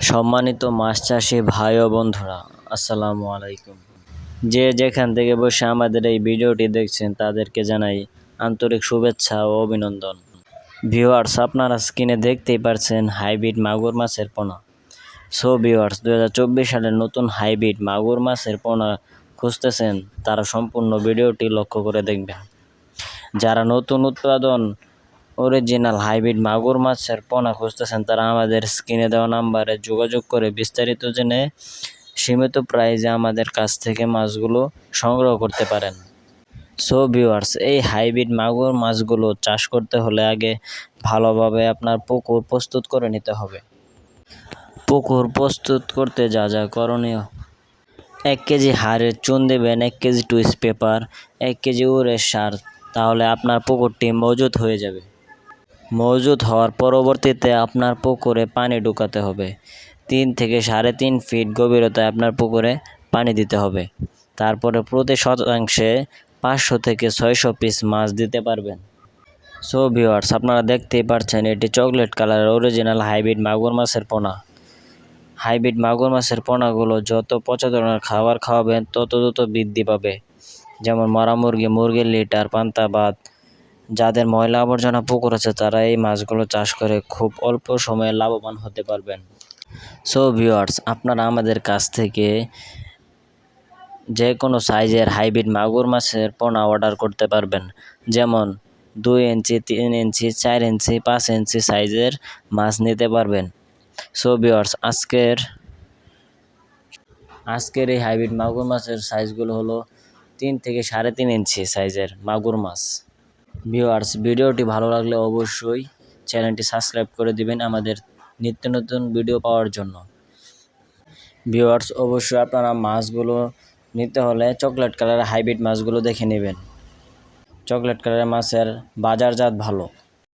সম্মানিত মাছ চাষি ভাই ও বন্ধুরা, আসসালামু আলাইকুম। যে যেখান থেকে বসে আমাদের এই ভিডিওটি দেখছেন, তাদেরকে জানাই আন্তরিক শুভেচ্ছা ও অভিনন্দন। ভিউয়ার্স, আপনারা স্ক্রিনে দেখতেই পারছেন হাইব্রিড মাগুর মাছের পোনা। সো ভিউয়ার্স দু সালের নতুন হাইব্রিড মাগুর মাছের পোনা খুঁজতেছেন, তারা সম্পূর্ণ ভিডিওটি লক্ষ্য করে দেখবেন। যারা নতুন উৎপাদন অরিজিনাল হাইব্রিড মাগুর মাছের পোনা খুঁজতেছেন তারা আমাদের স্ক্রিনে দেওয়া নাম্বারে যোগাযোগ করে বিস্তারিত জেনে সীমিত প্রাইজে আমাদের কাছ থেকে মাছগুলো সংগ্রহ করতে পারেন। সো ভিউয়ার্স এই হাইব্রিড মাগুর মাছগুলো চাষ করতে হলে আগে ভালোভাবে আপনার পুকুর প্রস্তুত করে নিতে হবে। পুকুর প্রস্তুত করতে যা যা করণীয়। এক কেজি হাড়ের চুন দেবেন, এক কেজি টুইস পেপার, এক কেজি উড়ের সার, তাহলে আপনার পুকুরটি মজুত হয়ে যাবে। মজুত হওয়ার পরবর্তীতে আপনার পুকুরে পানি ঢুকাতে হবে। তিন থেকে সাড়ে তিন ফিট গভীরতায় আপনার পুকুরে পানি দিতে হবে। তারপরে প্রতি শতাংশে পাঁচশো থেকে ছয়শো পিস মাছ দিতে পারবেন। সো ভিওয়ার্স আপনারা দেখতেই পারছেন, এটি চকলেট কালারের অরিজিনাল হাইব্রিড মাগুর মাছের পোনা। হাইব্রিড মাগুর মাছের পোনাগুলো যত পচা ধরনের খাবার খাওয়াবেন, তত তত বৃদ্ধি পাবে। যেমন মরা মুরগি, মুরগির লিটার, পান্তা, ভাত যাদের ময়লা আবর্জনা পুকুর আছে, তারা এই মাছগুলো চাষ করে খুব অল্প সময়ে লাভবান হতে পারবেন। সো ভিউয়ার্স আপনারা আমাদের কাছ থেকে যে কোনো সাইজের হাইব্রিড মাগুর মাছের পোনা অর্ডার করতে পারবেন। যেমন, দুই ইঞ্চি, তিন ইঞ্চি, চার ইঞ্চি, পাঁচ ইঞ্চি সাইজের মাছ নিতে পারবেন। সো ভিউয়ার্স আজকের আজকের এই হাইব্রিড মাগুর মাছের সাইজগুলো হলো তিন থেকে সাড়ে তিন ইঞ্চি সাইজের মাগুর মাছ। ভিউয়ার্স, ভিডিওটি ভালো লাগলে অবশ্যই চ্যানেলটি সাবস্ক্রাইব করে দিবেন আমাদের নিত্য নতুন ভিডিও পাওয়ার জন্য। ভিউয়ার্স, অবশ্যই আপনারা মাছগুলো নিতে হলে চকলেট কালারের হাইব্রিড মাছগুলো দেখে নেবেন। চকলেট কালারের মাছের বাজারজাত ভালো।